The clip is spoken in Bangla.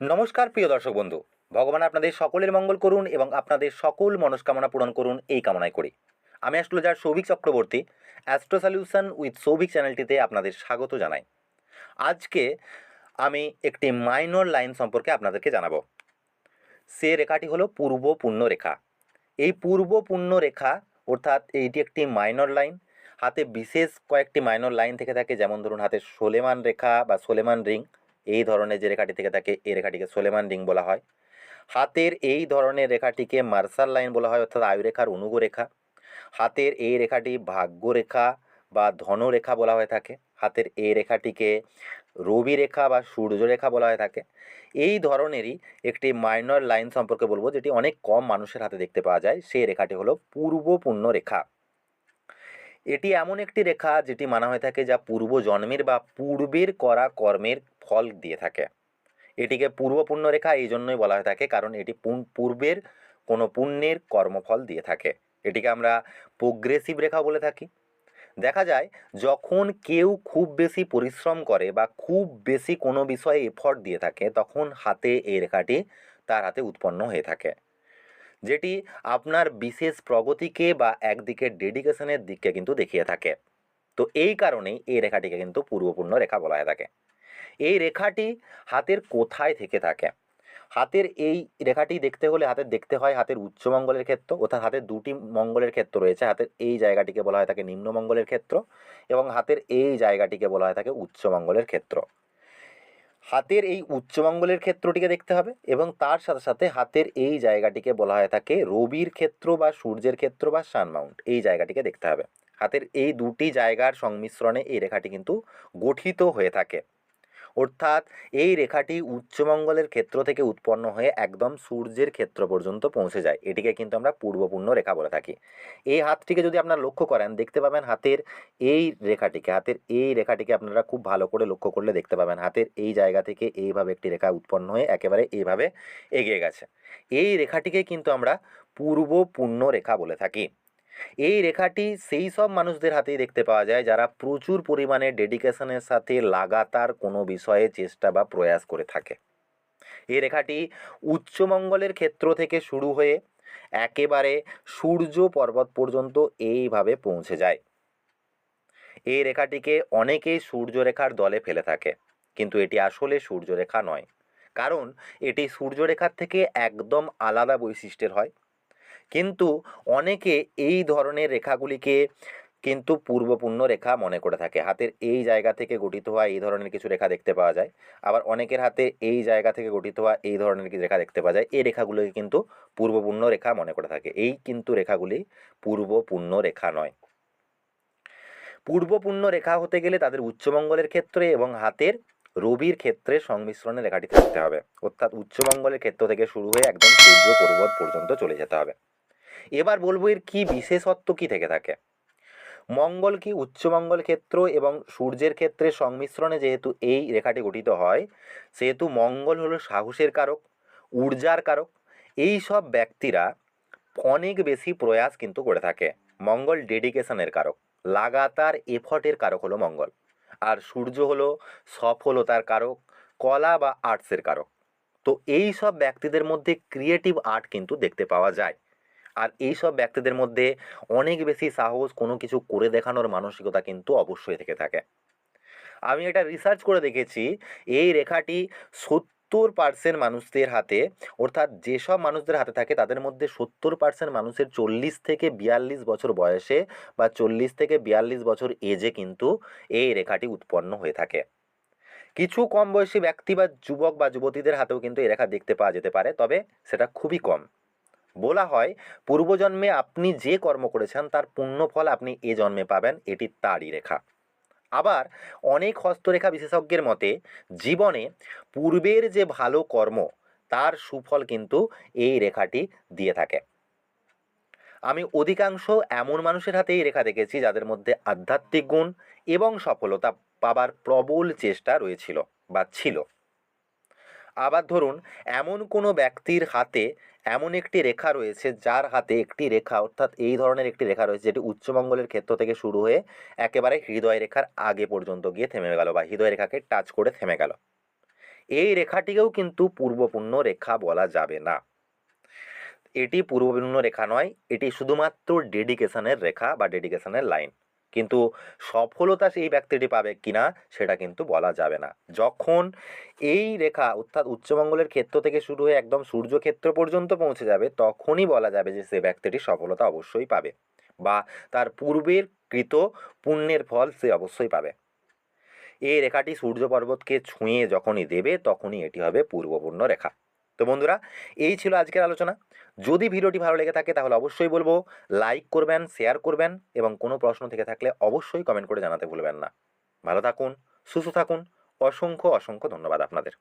নমস্কার, প্রিয় দর্শক বন্ধু। ভগবান আপনাদের সকলের মঙ্গল করুন এবং আপনাদের সকল মনস্কামনা পূরণ করুন এই কামনায় করি। আমি astrologer Souvik Chakraborty, astro solution with Souvik চ্যানেলটিতে আপনাদের স্বাগত জানাই। আজকে আমি একটি মাইনর লাইন সম্পর্কে আপনাদেরকে জানাব। সে রেখাটি হলো পূর্ব পূর্ণ রেখা। এই পূর্ব পূর্ণ রেখা, অর্থাৎ এইটি একটি মাইনর লাইন, হাতে বিশেষ কয়েকটি মাইনর লাইন থেকে থাকে, যেমন ধরুন হাতে সোলেমান রেখা বা সোলেমান রিং। এই ধরনের যে রেখাটি থেকে থাকে এই রেখাটিকে সোলেমান রিং বলা হয়। হাতের এই ধরনের রেখাটিকে মার্শাল লাইন বলা হয়, অর্থাৎ আয়ুরেখার অনুগ রেখা হাতের এই রেখাটি ভাগ্য রেখা বা ধনরেখা বলা হয়ে থাকে। হাতের এই রেখাটিকে রবি রেখা বা সূর্য রেখা বলা হয়ে থাকে। এই ধরনেরই একটি মাইনর লাইন সম্পর্কে বলব, যেটি অনেক কম মানুষের হাতে দেখতে পাওয়া যায়। সেই রেখাটি হলো পূর্বপূর্ণ রেখা। এটি এমন একটি রেখা যেটি মানা হয়ে থাকে যা পূর্ব জন্মের বা পূর্বের করা কর্মের ফল দিয়ে থাকে। এটিকে পূর্বপূর্ণ রেখা এই জন্যই বলা হয়ে থাকে কারণ এটি পূর্বের কোনো পুণ্যের কর্মফল দিয়ে থাকে। এটিকে আমরা প্রোগ্রেসিভ রেখা বলে থাকি। দেখা যায়, যখন কেউ খুব বেশি পরিশ্রম করে বা খুব বেশি কোনো বিষয়ে এফর্ট দিয়ে থাকে, তখন হাতে এই রেখাটি তার হাতে উৎপন্ন হয়ে থাকে। যেটি আপনার বিশেষ প্রগতিকে বা একদিকে ডেডিকেশনের দিককে কিন্তু দেখিয়ে থাকে। তো এই কারণেই এই রেখাটিকে কিন্তু পূর্বপূর্ণ রেখা বলা হয়ে থাকে। এই রেখাটি হাতের কোথায় থেকে থাকে? হাতের এই রেখাটি দেখতে হলে হাতের দেখতে হয় হাতের উচ্চ মঙ্গলের ক্ষেত্র, অর্থাৎ হাতের দুটি মঙ্গলের ক্ষেত্র রয়েছে। হাতের এই জায়গাটিকে বলা হয় থাকে নিম্ন মঙ্গলের ক্ষেত্র এবং হাতের এই জায়গাটিকে বলা হয় থাকে উচ্চ মঙ্গলের ক্ষেত্র। হাতের এই উচ্চমঙ্গলের ক্ষেত্রটিকে দেখতে হবে এবং তার সাথে সাথে হাতের এই জায়গাটিকে বলা হয়ে থাকে রবির ক্ষেত্র বা সূর্যের ক্ষেত্র বা সানমাউন্ট এই জায়গাটিকে দেখতে হবে। হাতের এই দুটি জায়গার সংমিশ্রণে এই রেখাটি কিন্তু গঠিত হয়ে থাকে। অর্থাৎ এই রেখাটি উচ্চমঙ্গলের ক্ষেত্র থেকে উৎপন্ন হয়ে একদম সূর্যের ক্ষেত্র পর্যন্ত পৌঁছে যায়। এটিকে কিন্তু আমরা পূর্বপূর্ণ রেখা বলে থাকি। এই হাতটিকে যদি আপনারা লক্ষ্য করেন, দেখতে পাবেন হাতের এই রেখাটিকে, হাতের এই রেখাটিকে আপনারা খুব ভালো করে লক্ষ্য করলে দেখতে পাবেন হাতের এই জায়গা থেকে এইভাবে একটি রেখা উৎপন্ন হয়ে একেবারে এইভাবে এগিয়ে গেছে। এই রেখাটিকে কিন্তু আমরা পূর্বপূর্ণ রেখা বলে থাকি। এই রেখাটি সেই সব মানুষদের হাতেই দেখতে পাওয়া যায়, যারা প্রচুর পরিমাণে ডেডিকেশনের সাথে লাগাতার কোনো বিষয়ে চেষ্টা বা প্রয়াস করে থাকে। এই রেখাটি উচ্চমঙ্গলের ক্ষেত্র থেকে শুরু হয়ে একেবারে সূর্য পর্বত পর্যন্ত এইভাবে পৌঁছে যায়। এই রেখাটিকে অনেকেই সূর্যরেখার দলে ফেলে থাকে, কিন্তু এটি আসলে সূর্যরেখা নয়। কারণ এটি সূর্যরেখার থেকে একদম আলাদা বৈশিষ্ট্যের হয়। কিন্তু অনেকে এই ধরনের রেখাগুলিকে কিন্তু পূর্বপূর্ণ রেখা মনে করে থাকে। হাতের এই জায়গা থেকে গঠিত হওয়া এই ধরনের কিছু রেখা দেখতে পাওয়া যায়। আবার অনেকের হাতে এই জায়গা থেকে গঠিত হওয়া এই ধরনের কিছু রেখা দেখতে পাওয়া যায়। এই রেখাগুলোকে কিন্তু পূর্বপূর্ণ রেখা মনে করে থাকে। এই কিন্তু রেখাগুলি পূর্বপূর্ণ রেখা নয়। পূর্বপূর্ণ রেখা হতে গেলে তাদের উচ্চমঙ্গলের ক্ষেত্রে এবং হাতের রবির ক্ষেত্রে সংমিশ্রণে রেখাটি থাকতে হবে। অর্থাৎ উচ্চমঙ্গলের ক্ষেত্র থেকে শুরু হয়ে একদম সূর্য পর্বত পর্যন্ত চলে যেতে হবে। এবার বলব এর কি বিশেষত্ব কি থেকে থাকে? মঙ্গল কি উচ্চমঙ্গল ক্ষেত্র এবং সূর্যের ক্ষেত্রে সংমিশ্রণে যেহেতু এই রেখাটি গঠিত হয়, সেহেতু মঙ্গল হলো সাহসের কারক, ঊর্জার কারক। এই সব ব্যক্তিরা অনেক বেশি প্রয়াস কিন্তু করে থাকে। মঙ্গল ডেডিকেশনের কারক, লাগাতার এফর্টের কারক হলো মঙ্গল। আর সূর্য হলো সফলতার কারক, কলা বা আর্টসের কারক। তো এই সব ব্যক্তিদের মধ্যে ক্রিয়েটিভ আর্ট কিন্তু দেখতে পাওয়া যায়। আর এই সব ব্যক্তিদের মধ্যে অনেক বেশি সাহস কোনো কিছু করে দেখানোর মানসিকতা কিন্তু অবশ্যই থেকে থাকে। আমি এটা রিসার্চ করে দেখেছি, এই রেখাটি সত্তর পার্সেন্ট মানুষদের হাতে, অর্থাৎ যেসব মানুষদের হাতে থাকে তাদের মধ্যে সত্তর পার্সেন্ট মানুষের চল্লিশ থেকে বিয়াল্লিশ বছর বয়সে বা চল্লিশ থেকে বিয়াল্লিশ বছর এজে কিন্তু এই রেখাটি উৎপন্ন হয়ে থাকে। কিছু কম বয়সী ব্যক্তি বা যুবক বা যুবতীদের হাতেও কিন্তু এই রেখা দেখতে পাওয়া যেতে পারে, তবে সেটা খুবই কম। বলা হয়, পূর্বজন্মে আপনি যে কর্ম করেছেন, তার পুণ্যফল আপনি এ জন্মে পাবেন, এটি তারই রেখা। আবার অনেক হস্তরেখা বিশেষজ্ঞের মতে, জীবনে পূর্বের যে ভালো কর্ম, তার সুফল কিন্তু এই রেখাটি দিয়ে থাকে। আমি অধিকাংশ এমন মানুষের হাতে এই রেখা দেখেছি, যাদের মধ্যে আধ্যাত্মিক গুণ এবং সফলতা পাবার প্রবল চেষ্টা রয়েছিল বা ছিল। আবার ধরুন, এমন কোনো ব্যক্তির হাতে এমন একটি রেখা রয়েছে যার হাতে একটি রেখা, অর্থাৎ এই ধরনের একটি রেখা রয়েছে যেটি উচ্চমঙ্গলের ক্ষেত্র থেকে শুরু হয়ে একেবারে হৃদয় রেখার আগে পর্যন্ত গিয়ে থেমে গেল বা হৃদয় রেখাকে টাচ করে থেমে গেল। এই রেখাটিকেও কিন্তু পূর্বপূর্ণ রেখা বলা যাবে না। এটি পূর্বপূর্ণ রেখা নয়, এটি শুধুমাত্র ডেডিকেশনের রেখা বা ডেডিকেশনের লাইন কিন্তু সফলতা সেই ব্যক্তিটি পাবে কিনা সেটা কিন্তু বলা যাবে না। যখন এই রেখা অর্থাৎ উচ্চমঙ্গলের ক্ষেত্র থেকে শুরু হয়ে একদম সূর্যক্ষেত্র পর্যন্ত পৌঁছে যাবে, তখনই বলা যাবে যে সে ব্যক্তিটি সফলতা অবশ্যই পাবে বা তার পূর্বের কৃত পুণ্যের ফল সে অবশ্যই পাবে। এই রেখাটি সূর্য পর্বতকে ছুঁয়ে যখনই দেবে, তখনই এটি হবে পূর্বপূর্ণ রেখা। তো বন্ধুরা, এই ছিল আজকের আলোচনা। যদি ভিডিওটি ভালো লেগে থাকে তাহলে অবশ্যই বলব লাইক করবেন শেয়ার করবেন এবং কোনো প্রশ্ন থেকে থাকলে অবশ্যই কমেন্ট করে জানাতে ভুলবেন না। ভালো থাকুন, সুস্থ থাকুন, অসংখ্য অসংখ্য ধন্যবাদ আপনাদের।